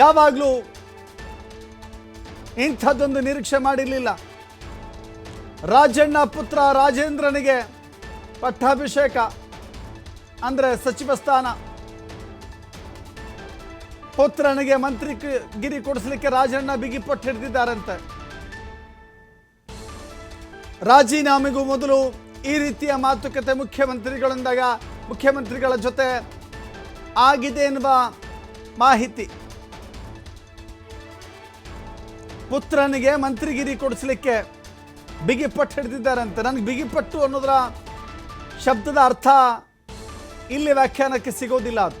ಯಾವಾಗಲೂ ಇಂಥದ್ದೊಂದು ನಿರೀಕ್ಷೆ ಮಾಡಿರಲಿಲ್ಲ. ರಾಜಣ್ಣ ಪುತ್ರ ರಾಜೇಂದ್ರನಿಗೆ ಪಟ್ಟಾಭಿಷೇಕ, ಅಂದರೆ ಸಚಿವ ಸ್ಥಾನ. ಪುತ್ರನಿಗೆ ಮಂತ್ರಿ ಗಿರಿ ಕೊಡಿಸ್ಲಿಕ್ಕೆ ರಾಜಣ್ಣ ಬಿಗಿ ಪಟ್ಟು ಹಿಡಿದಿದ್ದಾರಂತೆ. ರಾಜೀನಾಮೆಗೂ ಮೊದಲು ಈ ರೀತಿಯ ಮಾತುಕತೆ ಮುಖ್ಯಮಂತ್ರಿಗಳಂದಾಗ ಮುಖ್ಯಮಂತ್ರಿಗಳ ಜೊತೆ ಆಗಿದೆ ಎನ್ನುವ ಮಾಹಿತಿ. ಪುತ್ರನಿಗೆ ಮಂತ್ರಿಗಿರಿ ಕೊಡಿಸ್ಲಿಕ್ಕೆ ಬಿಗಿಪಟ್ಟು ಹಿಡಿದಿದ್ದಾರಂತೆ ನನಗೆ ಬಿಗಿಪಟ್ಟು ಅನ್ನೋದರ ಶಬ್ದದ ಅರ್ಥ ಇಲ್ಲಿ ವ್ಯಾಖ್ಯಾನಕ್ಕೆ ಸಿಗೋದಿಲ್ಲ ಅದು.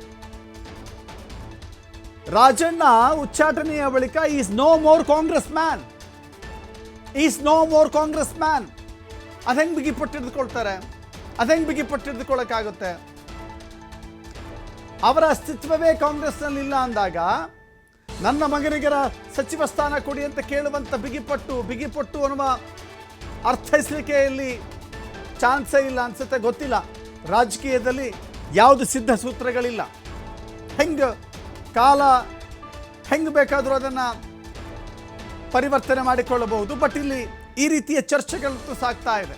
ರಾಜಣ್ಣ ಉಚ್ಚಾಟನೆಯ ಬಳಿಕ is no more Congress man is no more Congress man ಅದೆಂಗೆ ಬಿಗಿ ಪಟ್ಟು ಹಿಡಿದುಕೊಳ್ತಾರೆ? ಅದೆಂಗೆ ಬಿಗಿ ಪಟ್ಟು ಹಿಡಿದುಕೊಳ್ಳೋಕ್ಕಾಗುತ್ತೆ ಅವರ ಅಸ್ತಿತ್ವವೇ ಕಾಂಗ್ರೆಸ್ನಲ್ಲಿ ಇಲ್ಲ ಅಂದಾಗ ನನ್ನ ಮಗನಿಗರ ಸಚಿವ ಸ್ಥಾನ ಕೊಡಿ ಅಂತ ಕೇಳುವಂಥ ಬಿಗಿಪಟ್ಟು ಬಿಗಿಪಟ್ಟು ಅನ್ನುವ ಅರ್ಥೈಸಲಿಕ್ಕೆ ಇಲ್ಲಿ ಚಾನ್ಸೇ ಇಲ್ಲ ಅನ್ಸುತ್ತೆ, ಗೊತ್ತಿಲ್ಲ. ರಾಜಕೀಯದಲ್ಲಿ ಯಾವುದು ಸಿದ್ಧ ಸೂತ್ರಗಳಿಲ್ಲ. ಹೆಂಗೆ ಕಾಲ ಹೆಂಗೆ ಬೇಕಾದರೂ ಅದನ್ನು ಪರಿವರ್ತನೆ ಮಾಡಿಕೊಳ್ಳಬಹುದು, ಬಟ್ ಇಲ್ಲಿ ಈ ರೀತಿಯ ಚರ್ಚೆಗಳಂತೂ ಸಾಗ್ತಾ ಇದೆ.